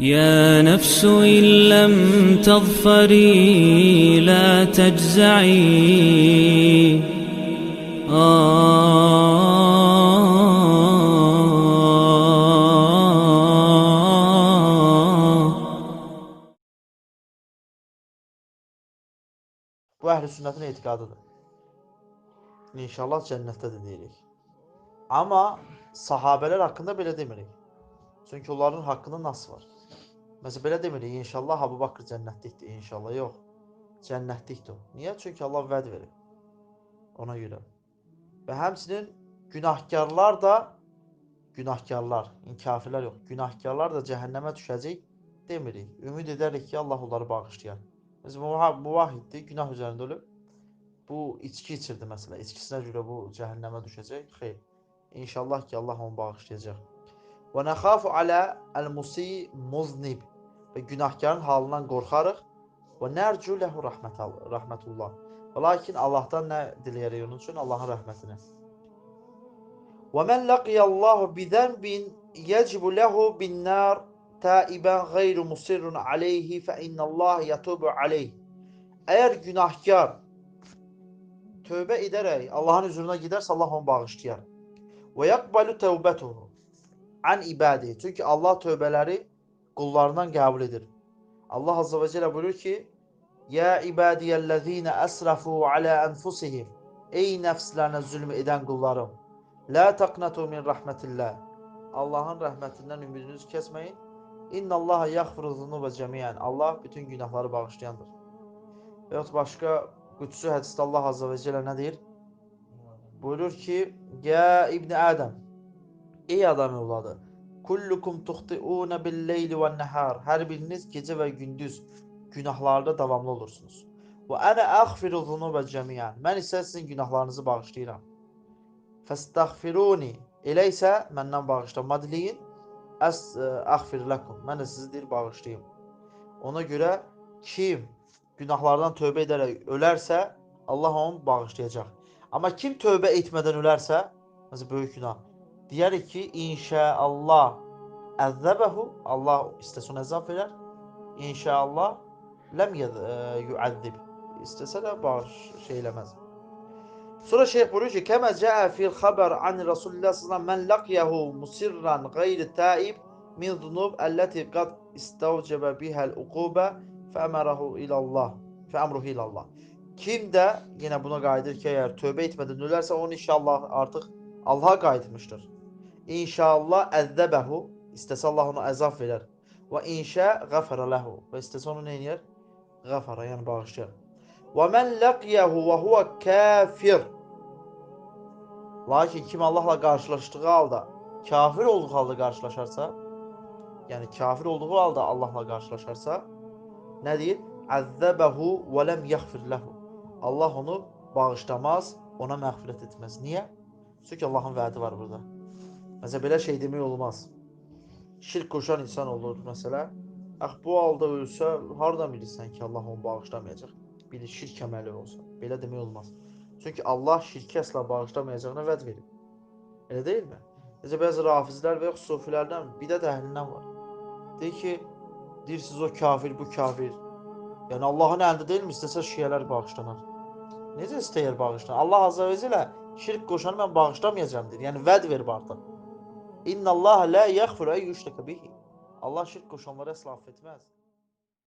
يا نفس إن لم تظفري لا تجزعي آه Bu əhl-i sünnətin etiqadıdır. İnşallah cənnətdədir deyirik. Amma sahabələr haqqında belə demirik. Çünki onların haqqında nas var. Məsələn, belə demirik, inşallah Abu Bakr cənnətlikdir, inşallah yox. Cənnətlikdir o. Niyə? Çünki Allah vəd verib. Ona görə. Və həmçinin günahkarlar da günahkarlar, kafirlər yox, günahkarlar da cəhənnəmə düşəcək demirik. Ümid edərik ki, Allah onları bağışlayar. Biz muvahhiddir, günah üzərində ölüb. Bu içki içirdi məsələ. İçkisinə görə bu cəhənnəmə düşəcək. Xeyr. İnşallah ki, Allah onu bağışlayacaq. Və nəxafu alə əl-musi muznib. Və günahkarın halından qorxarıq. Və nərcu ləhu rəhmətullah. Və lakin Allahdan nə diləyərik onun üçün? Allahın rəhmətini. Və mən laqiyallahu bi zənbin yecibu lehu bin nar taiben gayru musirrun aleyhi fe innallah yatubu aleyh. Eğer günahkar tövbe ederek Allah'ın huzuruna giderse Allah onu bağışlayar. Ve yakbalu tevbetuhu an ibadihi. Çünkü Allah tövbeleri kullarından kabul edir. Allah Azze ve Celle buyurur ki Ya ibadiyellezine esrafu ala enfusihim Ey nefslerine zulmü eden kullarım La taqnatu min rahmetillah Allah'ın rahmetinden ümidinizi kesmeyin. İnna Allaha yaghfiru zunuba cemiyan. Allah bütün günahları bağışlayandır. Veyahut başka qudsi hədisdə Allah Azze ve Celle nə deyir? Buyurur ki, Ya İbni Adəm, ey adam evladı, kullukum tuhti'una bil leyli ve nehar. Hər biriniz gecə və gündüz günahlarda davamlı olursunuz. Və ana aghfiru zunuba cemiyan. Mən isə sizin günahlarınızı bağışlayıram. Fəstəğfiruni. Elə isə məndən bağışlanma diləyin. Əs əğfir ləkum. Mən də sizi deyir bağışlayım. Ona görə kim günahlardan tövbə edərək ölərsə, Allah onu bağışlayacaq. Amma kim tövbə etmədən ölərsə, məsələn böyük günah, deyərik ki, inşaallah əzzəbəhu, Allah istəsə ona əzab verər. İnşaallah ləm yuəzzib. İstəsə də bağış şey eləməz. Sonra şeyh buyuruyor ki kema caa fil haber an Resulullah sallallahu men laqiyahu musirran gayri taib min zunub allati qad istavcaba biha al-uquba fa'amarahu ila Allah. Fa'amruhu ila Allah. Kim de yine buna qayıdır ki eğer tövbe etmeden ölərsə onun inşallah artıq Allah'a qayıtmışdır. İnşallah əzzəbəhu istəsə Allah ona əzab verər. Və inşa ğafara ləhu və istəsə onu nə edir? Ğafara yəni bağışlayar. Və mən laqiyahu və huve kafir. Lakin kim Allahla qarşılaşdığı halda kafir olduğu halda qarşılaşarsa, yəni kafir olduğu halda Allahla qarşılaşarsa, nə deyir? Əzzəbəhu və ləm yəğfir ləhu. Allah onu bağışlamaz, ona məğfirət etməz. Niyə? Çünki Allahın vədi var burada. Məsələn, belə şey demək olmaz. Şirk koşan insan olur məsələ. Ax bu halda ölsə, hardan bilirsən ki, Allah onu bağışlamayacaq? Bir şirk əməli olsa. Belə demək olmaz. Çünki Allah şirki əsla bağışlamayacağına vəd verib. Elə deyilmi? Necə bəzi rafizlər və yox sufilərdən bidət əhlindən var. Deyir ki, deyirsiniz o kafir, bu kafir. Yəni Allahın əlində deyilmi? İstəsə şiyələr bağışlanar. Necə istəyir bağışlanar? Allah azza və cəllə şirk qoşanı mən bağışlamayacağam deyir. Yəni vəd verib artıq. İnna Allah la yaghfiru ay yushraka bihi. Allah şirk qoşanları əsla affetməz.